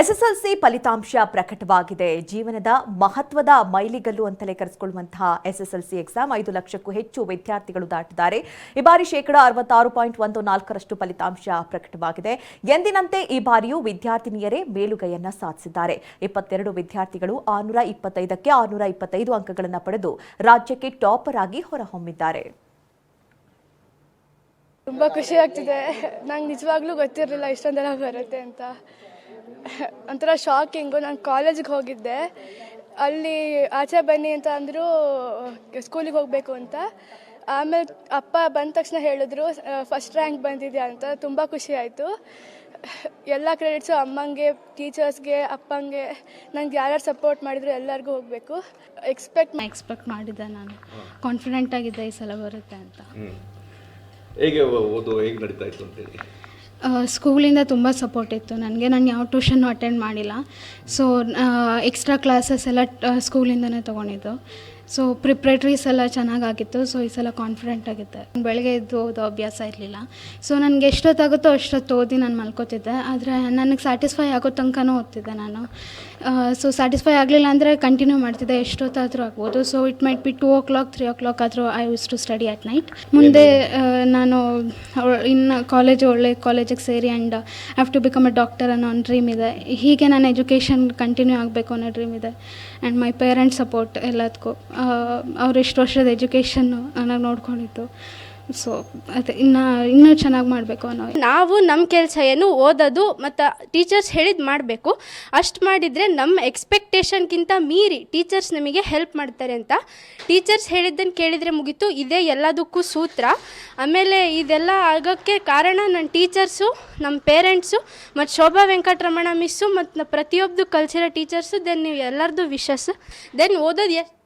SSLC ಫಲಿತಾಂಶ ಪ್ರಕಟವಾಗಿದೆ. ಜೀವನದ ಮಹತ್ವದ ಮೈಲಿಗಲ್ಲು ಅಂತಲೇ ಕರೆಸಿಕೊಳ್ಳುವಂತಹ ಎಸ್ಎಸ್ಎಲ್ಸಿ ಎಕ್ಸಾಮ್ ಐದು ಲಕ್ಷಕ್ಕೂ ಹೆಚ್ಚು ವಿದ್ಯಾರ್ಥಿಗಳು ದಾಟಿದ್ದಾರೆ. ಈ ಬಾರಿ ಶೇಕಡಾ ಅರವತ್ತಾರು ಪಾಯಿಂಟ್ ಒಂದು ನಾಲ್ಕರಷ್ಟು ಫಲಿತಾಂಶ ಪ್ರಕಟವಾಗಿದೆ. ಎಂದಿನಂತೆ ಈ ಬಾರಿಯೂ ವಿದ್ಯಾರ್ಥಿನಿಯರೇ ಮೇಲುಗೈಯನ್ನ ಸಾಧಿಸಿದ್ದಾರೆ. ಇಪ್ಪತ್ತೆರಡು ವಿದ್ಯಾರ್ಥಿಗಳು ಆರುನೂರ ಇಪ್ಪತ್ತೈದಕ್ಕೆ ಆರುನೂರ ಇಪ್ಪತ್ತೈದು ಅಂಕಗಳನ್ನು ಪಡೆದು ರಾಜ್ಯಕ್ಕೆ ಟಾಪರ್ ಆಗಿ ಹೊರಹೊಮ್ಮಿದ್ದಾರೆ. ತುಂಬಾ ಖುಷಿ ಆಗ್ತಿದೆ. ನಂಗೆ ನಿಜವಾಗ್ಲೂ ಗೊತ್ತಿರಲಿಲ್ಲ ಇಷ್ಟೊಂದೆಲ್ಲ ಬರುತ್ತೆ ಅಂತ. ಒಂಥರ ಶಾಕಿಂಗು ನಾನು ಕಾಲೇಜಿಗೆ ಹೋಗಿದ್ದೆ. ಅಲ್ಲಿ ಆಚೆ ಬನ್ನಿ ಅಂತ ಅಂದರು ಸ್ಕೂಲಿಗೆ ಹೋಗಬೇಕು ಅಂತ. ಆಮೇಲೆ ಅಪ್ಪ ಬಂದ ತಕ್ಷಣ ಹೇಳಿದ್ರು ಫಸ್ಟ್ ರ್ಯಾಂಕ್ ಬಂದಿದ್ಯಾ ಅಂತ. ತುಂಬ ಖುಷಿ ಆಯಿತು. ಎಲ್ಲ ಕ್ರೆಡಿಟ್ಸು ಅಮ್ಮಂಗೆ ಟೀಚರ್ಸ್ಗೆ ಅಪ್ಪಂಗೆ ನಂಗೆ ಯಾರ್ಯಾರು ಸಪೋರ್ಟ್ ಮಾಡಿದ್ರು ಎಲ್ಲರಿಗೂ ಹೋಗಬೇಕು. ಎಕ್ಸ್ಪೆಕ್ಟ್ ಎಕ್ಸ್ಪೆಕ್ಟ್ ಮಾಡಿದ್ದೆ ನಾನು. ಕಾನ್ಫಿಡೆಂಟ್ ಆಗಿದ್ದೆ ಈ ಸಲ ಬರುತ್ತೆ ಅಂತ. ಹೇಗೆ ಓದು ಹೇಗೆ ನಡೀತಾ ಇತ್ತು ಅಂತೇಳಿ? ಸ್ಕೂಲಿಂದ ತುಂಬ ಸಪೋರ್ಟ್ ಇತ್ತು. ನನಗೆ ನಾನು ಯಾವ ಟ್ಯೂಷನ್ನು ಅಟೆಂಡ್ ಮಾಡಿಲ್ಲ. ಸೊ ಎಕ್ಸ್ಟ್ರಾ ಕ್ಲಾಸಸ್ ಎಲ್ಲ ಸ್ಕೂಲಿಂದನೇ ತೊಗೊಂಡಿದ್ದು. ಸೊ ಪ್ರಿಪ್ರೇಟ್ರೀಸ್ ಎಲ್ಲ ಚೆನ್ನಾಗಾಗಿತ್ತು. ಸೊ ಈ ಸಲ ಕಾನ್ಫಿಡೆಂಟ್ ಆಗಿದ್ದೆ. ಬೆಳಗ್ಗೆ ಎದ್ದು ಓದೋ ಅಭ್ಯಾಸ ಇರಲಿಲ್ಲ. ಸೊ ನನಗೆ ಎಷ್ಟೊತ್ತಾಗುತ್ತೋ ಅಷ್ಟೊತ್ತು ಓದಿ ನಾನು ಮಲ್ಕೋತಿದ್ದೆ. ಆದರೆ ನನಗೆ ಸ್ಯಾಟಿಸ್ಫೈ ಆಗೋ ತನಕನೂ ಓದ್ತಿದ್ದೆ ನಾನು. ಸೊ ಸ್ಯಾಟಿಸ್ಫೈ ಆಗಲಿಲ್ಲ ಅಂದರೆ ಕಂಟಿನ್ಯೂ ಮಾಡ್ತಿದ್ದೆ. ಎಷ್ಟೊತ್ತಾದರೂ ಆಗ್ಬೋದು. So it might be two o'clock three o'clock ಆದರೂ I used to study at night ಮುಂದೆ ನಾನು ಇನ್ನು ಕಾಲೇಜ್ ಒಳ್ಳೆ ಕಾಲೇಜಿಗೆ ಸೇರಿ and have to become a doctor ಅನ್ನೋ ಒಂದು ಡ್ರೀಮ್ ಇದೆ. ಹೀಗೆ ನಾನು ಎಜುಕೇಷನ್ ಕಂಟಿನ್ಯೂ ಆಗಬೇಕು ಅನ್ನೋ ಡ್ರೀಮ್ ಇದೆ. ಆ್ಯಂಡ್ ಮೈ ಪೇರೆಂಟ್ಸ್ ಸಪೋರ್ಟ್ ಎಲ್ಲದಕ್ಕೂ. ಅವ್ರು ಎಷ್ಟು ವರ್ಷದ ಎಜುಕೇಷನ್ನು ನನಗೆ ನೋಡ್ಕೊಂಡಿತ್ತು. ಸೊ ಅದೇ, ಇನ್ನು, ಇನ್ನೂ ಚೆನ್ನಾಗಿ ಮಾಡಬೇಕು ಅನ್ನೋ ನಾವು ನಮ್ಮ ಕೆಲಸ ಏನು ಓದೋದು ಮತ್ತು ಟೀಚರ್ಸ್ ಹೇಳಿದ್ ಮಾಡಬೇಕು. ಅಷ್ಟು ಮಾಡಿದರೆ ನಮ್ಮ ಎಕ್ಸ್ಪೆಕ್ಟೇಷನ್ಗಿಂತ ಮೀರಿ ಟೀಚರ್ಸ್ ನಮಗೆ ಹೆಲ್ಪ್ ಮಾಡ್ತಾರೆ ಅಂತ. ಟೀಚರ್ಸ್ ಹೇಳಿದ್ದನ್ನು ಕೇಳಿದರೆ ಮುಗೀತು. ಇದೇ ಎಲ್ಲದಕ್ಕೂ ಸೂತ್ರ. ಆಮೇಲೆ ಇದೆಲ್ಲ ಆಗೋಕ್ಕೆ ಕಾರಣ ನನ್ನ ಟೀಚರ್ಸು ನಮ್ಮ ಪೇರೆಂಟ್ಸು ಮತ್ತು ಶೋಭಾ ವೆಂಕಟರಮಣ ಮಿಸ್ಸು ಮತ್ತು ಪ್ರತಿಯೊಬ್ಬರು ಕಲ್ಸಿರೋ ಟೀಚರ್ಸು ದೆನ್ ನೀವು ಎಲ್ಲರದ್ದು ವಿಶಸ್ ದೆನ್ ಓದೋದು ಎಷ್ಟು